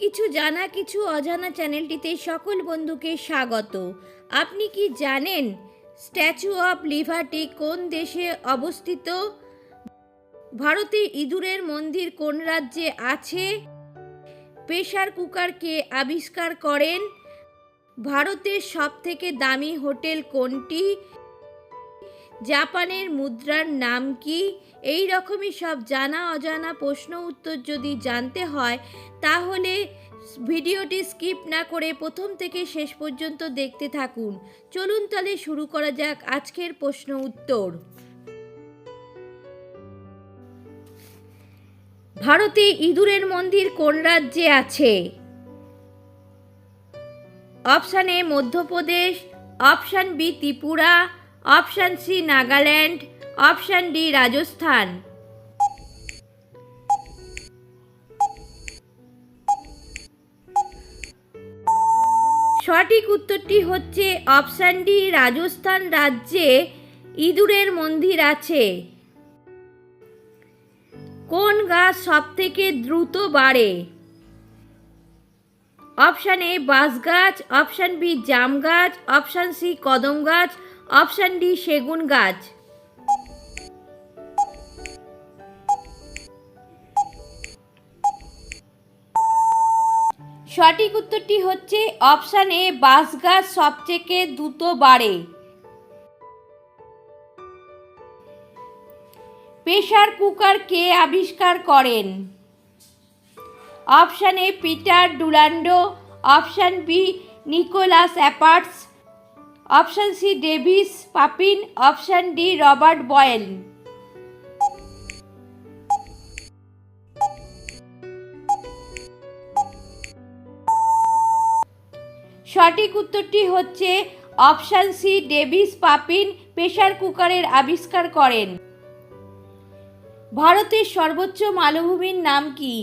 কিছু জানা, কিছু অজানা চ্যানেলটিতে সকল বন্ধুকে স্বাগত। আপনি কি জানেন স্ট্যাচু অফ লিবার্টি কোন দেশে অবস্থিত? ভারতে ইঁদুরের মন্দির কোন রাজ্যে আছে? প্রেশার কুকার কে আবিষ্কার করেন? ভারতের সবথেকে দামি হোটেল কোনটি? জাপানের মুদ্রার নাম কি? এই রকমই সব জানা অজানা প্রশ্ন উত্তর যদি জানতে হয়, তাহলে ভিডিওটি স্কিপ না করে প্রথম থেকে শেষ পর্যন্ত দেখতে থাকুন। চলুন তাহলে শুরু করা যাক আজকের প্রশ্ন উত্তর। ভারতে ইঁদুরের মন্দির কোন রাজ্যে আছে? Option A Madhya Pradesh, option B Tripura option C Nagaland option D Rajasthan সঠিক উত্তরটি হচ্ছে অপশান ডি রাজস্থান রাজ্যে ইঁদুরের মন্দির আছে। কোন গাছ সব থেকে দ্রুত বাড়ে? অপশান এ বাঁশ গাছ অপশান বি জাম গাছ অপশান সি কদম গাছ অপশান ডি, সেগুন গাছ। সঠিক উত্তরটি হচ্ছে অপশান এ, বাঁশ গাছ সবথেকে দ্রুত বাড়ে। প্রেশার কুকার কে আবিষ্কার করেন? Option A, Peter Durando option B, Nicolas Apperts. Option C Davis Papin option D Robert Boyle সঠিক উত্তরটি হচ্ছে option C Davis Papin pressure কুকারের আবিষ্কার করেন। ভারতের সর্বোচ্চ মালভূমির নাম কি?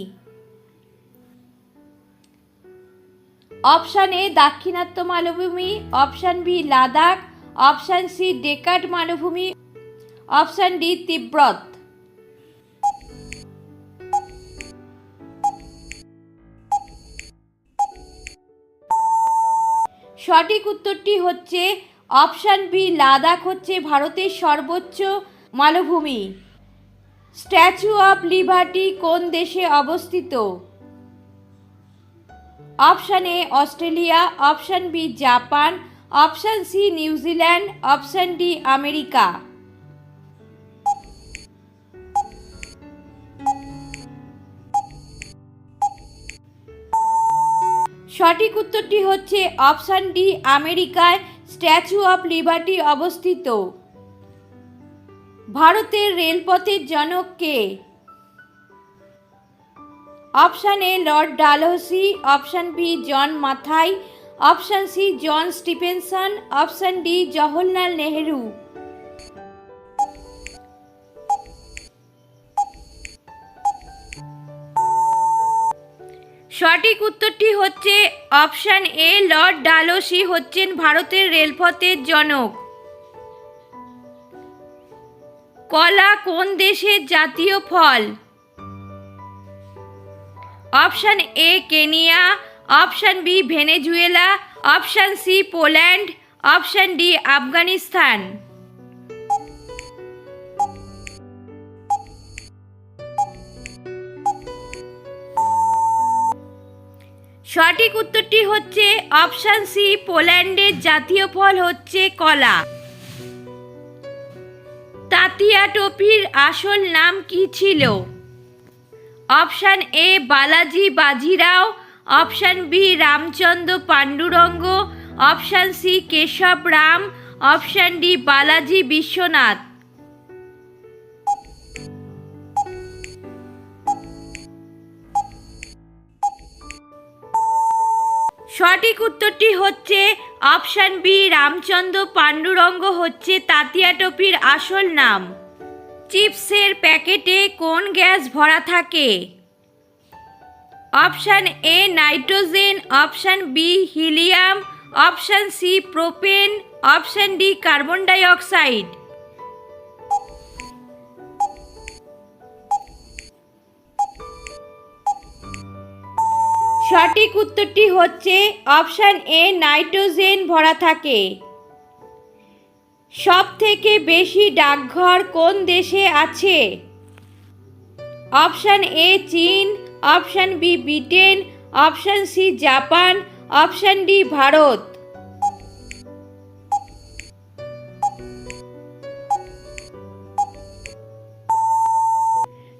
অপশান এ দাক্ষিণাত্য মালভূমি option B Ladakh option C Deccan মালভূমি অপশান ডি তিব্বত সঠিক উত্তরটি হচ্ছে অপশান বি লাদাখ হচ্ছে ভারতের সর্বোচ্চ মালভূমি। স্ট্যাচু অফ লিবার্টি কোন দেশে অবস্থিত? Option A Australia, option B Japan, option C New Zealand option D America. সঠিক উত্তরটি হচ্ছে অপশান ডি আমেরিকায় স্ট্যাচু অফ লিবার্টি অবস্থিত। ভারতের রেলপথের জনক কে? Option A lord Dalhousie, option B John Mathai, option C John Stephenson, option D Jawaharlal Nehru. সঠিক উত্তরটি হচ্ছে অপশান এ, লর্ড ডালহসি হচ্ছেন ভারতের রেলপথের জনক। কলা কোন দেশের জাতীয় ফল? Option A Kenya, option B Venezuela, option C Poland, option D Afghanistan. সঠিক উত্তরটি হচ্ছে অপশান সি, পোল্যান্ডের জাতীয় ফল হচ্ছে কলা। তাতিয়া টোপির আসল নাম কি ছিল? Option A Balaji Bajirao, option B Ramchandra Pandurang, option C Keshav Ram, option D Balaji Vishwanath. সঠিক উত্তরটি হচ্ছে অপশান বি রামচন্দ্র পাণ্ডুরঙ্গ হচ্ছে তাতিয়া টপির আসল নাম। চিপসের প্যাকেটে কোন গ্যাস ভরা থাকে? Option A nitrogen, option B helium, option C propane, option D carbon dioxide সঠিক উত্তরটি হচ্ছে অপশান এ নাইট্রোজেন ভরা থাকে। সব থেকে বেশি ডাকঘর কোন দেশে আছে? অপশান এ চীন, option B Britain, option C Japan, option D Bharat.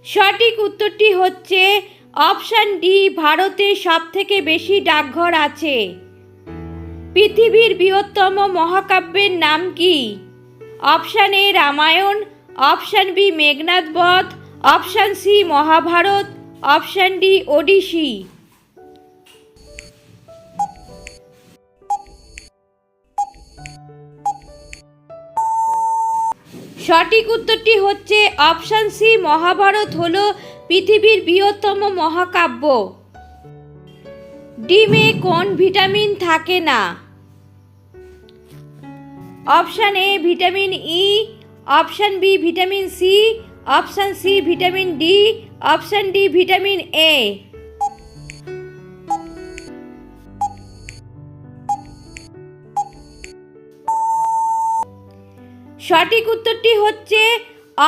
সঠিক উত্তরটি হচ্ছে অপশান ডি, ভারতে সব থেকে বেশি ডাকঘর আছে। পৃথিবীর বৃহত্তম মহাকাব্যের নাম কি? Option A Ramayan, option B Meghnad Badh, option C Mahabharat, option D Odyssey. সঠিক উত্তরটি হচ্ছে অপশান সি মহাভারত হল পৃথিবীর বৃহত্তম মহাকাব্য। ডিমে কোন ভিটামিন থাকে না? Option A vitamin E option B vitamin C option C vitamin D option D vitamin A সঠিক উত্তরটি হচ্ছে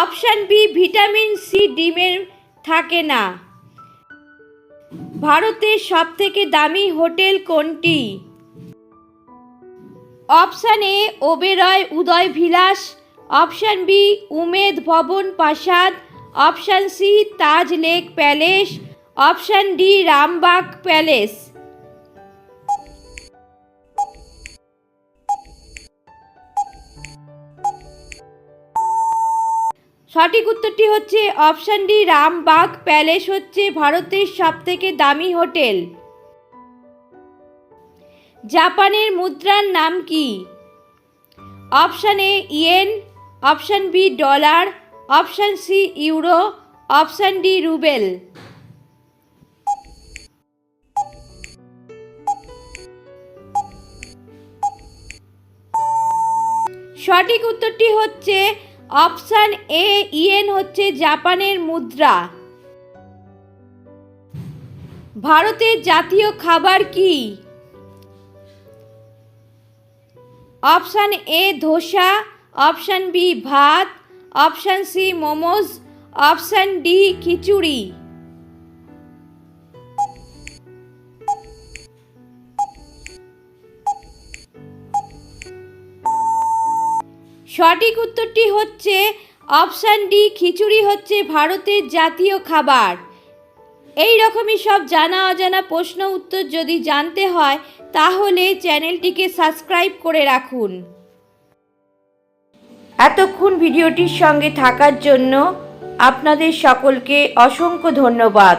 অপশান বি ভিটামিন সি ডিমের থাকে না। ভারতের সবথেকে দামি হোটেল কোনটি? Option A Oberoi Uday Vilas option B, Umaid Bhawan প্রাসাদ option C, Taj lake palace, option D, Rambagh palace. সঠিক উত্তরটি হচ্ছে, অপশান ডি, রামবাগ প্যালেস হচ্ছে ভারতের সবথেকে দামি হোটেল। জাপানের মুদ্রার নাম কি? Option A, yen, option B, dollar, option C, euro, option D, rouble. সঠিক উত্তরটি হচ্ছে অপশান এ, ইয়েন হচ্ছে জাপানের মুদ্রা। ভারতের জাতীয় খাবার কি? Option A dosa option B ভাত option C momos option D khichdi সঠিক উত্তরটি হচ্ছে অপশান ডি খিচুড়ি হচ্ছে ভারতের জাতীয় খাবার। এই রকমই সব জানা অজানা প্রশ্ন উত্তর যদি জানতে হয়, তাহলে চ্যানেলটিকে সাবস্ক্রাইব করে রাখুন। এতক্ষণ ভিডিওটির সঙ্গে থাকার জন্য আপনাদের সকলকে অসংখ্য ধন্যবাদ।